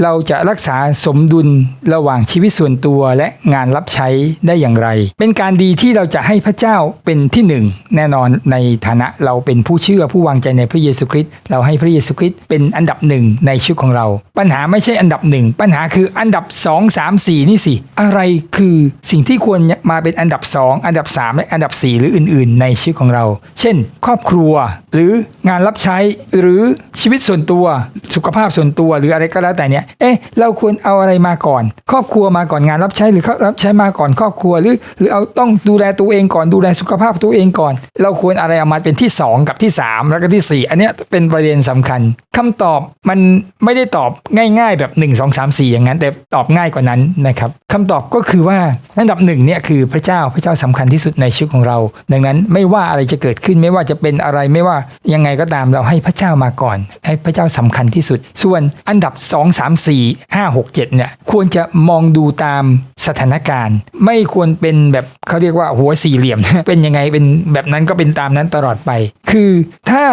เราจะรักษาสมดุลระหว่างชีวิตส่วนตัวและงานรับใช้ได้อย่างไร เป็นการดีที่เราจะให้พระเจ้าเป็นที่หนึ่งแน่นอนในฐานะเราเป็นผู้เชื่อผู้วางใจในพระเยซูคริสต์เราให้พระเยซูคริสต์เป็นอันดับหนึ่งในชีวิตของเรา ปัญหาไม่ใช่อันดับหนึ่งปัญหาคืออันดับ 2 3 4 นี่สิ อะไรคือสิ่งที่ควรมาเป็นอันดับ 2 อันดับ 3 และอันดับ 4 หรืออื่น ๆ ในชีวิตของเรา เช่น ครอบครัวหรืองานรับใช้หรือชีวิตส่วนตัว สุขภาพส่วนตัวหรืออะไรก็แล้วแต่เนี่ยเอ๊ะเราควรเอาอะไรมาก่อน ครอบครัวมาก่อนงานรับใช้หรือรับใช้มาก่อนครอบครัวหรือ หรือเอาต้องดูแลตัวเองก่อนดูแลสุขภาพตัวเองก่อน เราควรอะไรเอามาเป็นที่ 2 กับที่ 3 แล้วก็ที่ 4 อันเนี้ยเป็นประเด็นสำคัญคำตอบมันไม่ได้ตอบง่ายๆแบบ 1 2 3 4 อย่างนั้น แต่ตอบง่ายกว่านั้นนะครับคำตอบก็คือว่าอันดับหนึ่งเนี่ยคือพระเจ้าพระเจ้าสำคัญที่สุดในชีวิตของเรา ดังนั้นไม่ว่าอะไรจะเกิดขึ้นไม่ว่าจะเป็นอะไรไม่ว่ายังไงก็ตามเราให้พระเจ้ามาก่อน ให้พระเจ้าสำคัญที่สุด ส่วนอันดับ 2 3 4 5 6 7เนี่ยควรจะมองดูตามสถานการณ์ ไม่ควรเป็นแบบเขาเรียกว่าหัวสี่เหลี่ยม เป็นยังไงเป็นแบบนั้นก็เป็นตามนั้นตลอดไป คือถ้า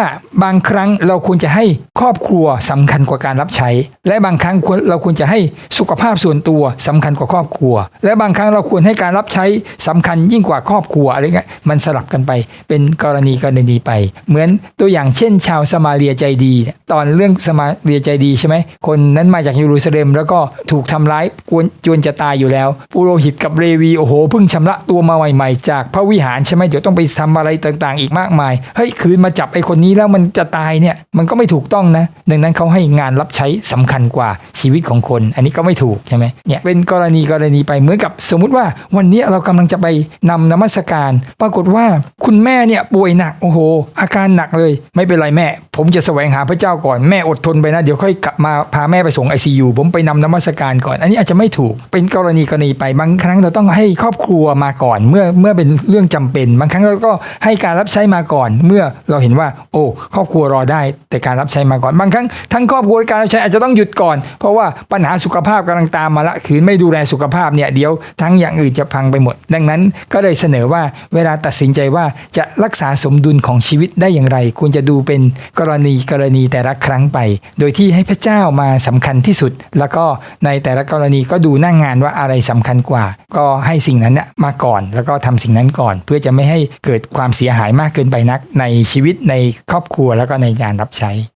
บางครั้งเราควรจะให้ครอบครัวสำคัญกว่าการรับใช้ และบางครั้งเราควรจะให้สุขภาพส่วนตัวสำคัญกว่าครอบครัว และบางครั้งเราควรให้การรับใช้สำคัญยิ่งกว่าครอบครัวอะไรเงี้ยมันสลับกันไปเป็นกรณีกรณีไป เหมือนตัวอย่างเช่น ชาวสมาเรียใจดี ตอนเรื่องสมาเรียใจดีใช่ไหมคนนั้นมาจากเยรูซาเล็มแล้วก็ถูกทำร้ายกวนจวนจะตายอยู่แล้ว ปุโรหิตกับเลวีโอ้โหเพิ่งชำระตัวมาใหม่ ๆ จากพระวิหารใช่ไหมเดี๋ยวต้องไปทำอะไรต่างๆ อีกมากมายเฮ้ยคืนมาจับไอ้คนนี้แล้วมันจะตายเนี่ยมันก็ไม่ถูกต้องนะ ดังนั้นเขาให้งานรับใช้สำคัญกว่าชีวิตของคน อันนี้ก็ไม่ถูกใช่ไหมเนี่ยเป็นกรณีกรณีไปเหมือนกับสมมุติว่า วันนี้เรากำลังจะไปนำนมัสการ ปรากฏว่าคุณแม่เนี่ยป่วยหนักโอ้โห อาการหนักเลย ไม่เป็นไรแม่ ผมจะแสวงหาพระเจ้าก่อนแม่อดทนไปนะ เดี๋ยวค่อยกลับมาพาแม่ไปส่งไอซียูผมไปนำนมัสการก่อน อันนี้อาจจะไม่ถูกเป็นกรณีกรณีไปบางครั้งเราต้องให้ครอบครัวมาก่อน เมื่อเมื่อเป็นเรื่องจำเป็น บางครั้งเราก็ให้การรับใช้มาก่อน เมื่อเราเห็นว่า โอ้ครอบครัวรอได้แต่การรับใช้มาก่อน บางครั้งทั้งครอบครัวการรับใช้อาจจะต้องหยุดก่อน เพราะว่าปัญหาสุขภาพกำลังตามมาละขืนไม่ดูแลสุขภาพเนี่ยเดี๋ยวทั้งอย่างอื่นจะพังไปหมด ดังนั้นก็เลยเสนอว่าเวลาตัดสินใจว่าจะรักษาสมดุลของชีวิตได้อย่างไรควรจะดูเป็นกรณีกรณีแต่ละครั้งไป โดยที่ให้พระเจ้ามาสำคัญที่สุด แล้วก็ในแต่ละกรณีก็ดูหน้างงานว่าอะไรสำคัญกว่า ก็ให้สิ่งนั้นน่ะมาก่อน แล้วก็ทำสิ่งนั้นก่อน เพื่อจะไม่ให้เกิดความเสียหายมากเกินไปนักในชีวิตในครอบครัวแล้วก็ในงานรับใช้